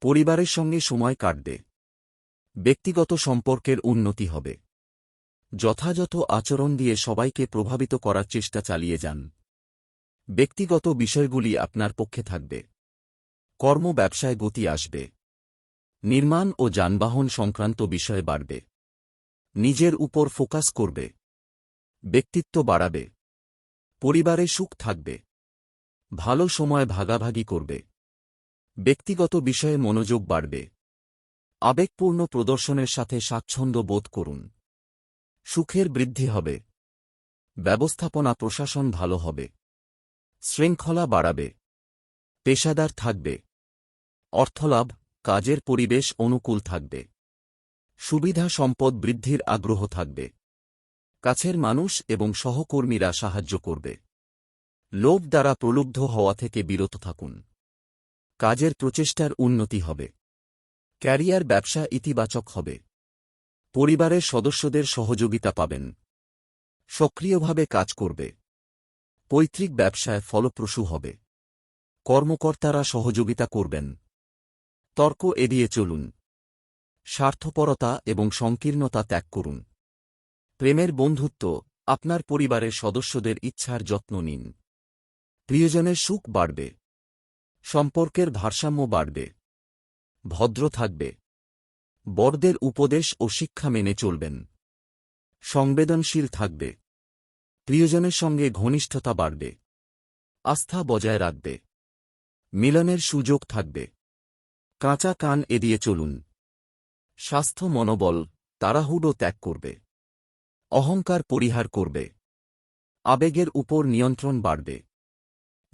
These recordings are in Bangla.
পরিবারের সঙ্গে সময় কাটবে। ব্যক্তিগত সম্পর্কের উন্নতি হবে। যথাযথ আচরণ দিয়ে সবাইকে প্রভাবিত করার চেষ্টা চালিয়ে যান। ব্যক্তিগত বিষয়গুলি আপনার পক্ষে থাকবে। কর্ম ব্যবসায় গতি আসবে। নির্মাণ ও যানবাহন সংক্রান্ত বিষয় বাড়বে। নিজের উপর ফোকাস করবে। ব্যক্তিত্ব বাড়াবে। পরিবারে সুখ থাকবে। ভালো সময় ভাগাভাগি করবে। ব্যক্তিগত বিষয়ে মনোযোগ বাড়বে। আবেগপূর্ণ প্রদর্শনের সাথে স্বাচ্ছন্দ্য বোধ করুন। সুখের বৃদ্ধি হবে। ব্যবস্থাপনা প্রশাসন ভালো হবে। শৃঙ্খলা বাড়াবে। পেশাদার থাকবে। অর্থলাভ, কাজের পরিবেশ অনুকূল থাকবে। সুবিধা সম্পদ বৃদ্ধির আগ্রহ থাকবে। কাছের মানুষ এবং সহকর্মীরা সাহায্য করবে। লোভ দ্বারা প্রলুব্ধ হওয়া থেকে বিরত থাকুন। কাজের প্রচেষ্টার উন্নতি হবে। ক্যারিয়ার ব্যবসা ইতিবাচক হবে। পরিবারের সদস্যদের সহযোগিতা পাবেন। সক্রিয়ভাবে কাজ করবে। পৈতৃক ব্যবসায় ফলপ্রসূ হবে। কর্মকর্তারা সহযোগিতা করবেন। তর্ক এড়িয়ে চলুন। স্বার্থপরতা এবং সংকীর্ণতা ত্যাগ করুন। প্রেমের বন্ধুত্ব, আপনার পরিবারের সদস্যদের ইচ্ছার যত্ন নিন। প্রিয়জনের সুখ বাড়বে। সম্পর্কের ভারসাম্য বাড়বে। ভদ্র থাকবে। বড়দের উপদেশ ও শিক্ষা মেনে চলবেন। সংবেদনশীল থাকবে। প্রিয়জনের সঙ্গে ঘনিষ্ঠতা বাড়বে। আস্থা বজায় রাখবে। মিলনের সুযোগ থাকবে। কাঁচা কান এড়িয়ে চলুন। স্বাস্থ্য মনোবল তাড়াহুড়ো ত্যাগ করবে। অহংকার পরিহার করবে। আবেগের উপর নিয়ন্ত্রণ বাড়বে।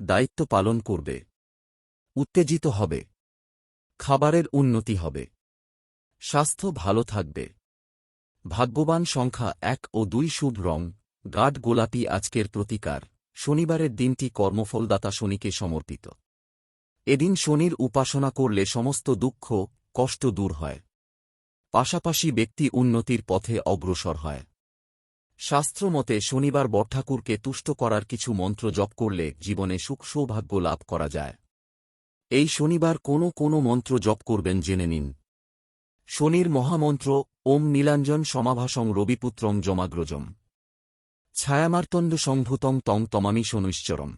দায়িত্ব পালন করবে। উত্তেজিত হবে। খাবারের উন্নতি হবে। স্বাস্থ্য ভালো থাকবে। ভাগ্যবান সংখ্যা এক ও দুই শুভ রং। গাঢ় গোলাপি আজকের প্রতিকার। শনিবারের দিনটি কর্মফলদাতা শনিকে সমর্পিত। এদিন শনির উপাসনা করলে সমস্ত দুঃখ, কষ্ট দূর হয়। পাশাপাশি ব্যক্তি উন্নতির পথে অগ্রসর হয়। শাস্ত্রমতে শনিবার বটঠাকুরকে তুষ্ট করার কিছু মন্ত্র জপ করলে জীবনে সুখ সৌভাগ্য লাভ করা যায়। এই শনিবার কোনো কোনো মন্ত্র জপ করবেন জেনে নিন। শনির মহামন্ত্র, ওম নীলাঞ্জন সমাভাসং রবিপুত্রং জমাগ্রজম। ছায়ামার্তণ্ড সংভূতং তং তমামি শনুশ্চরম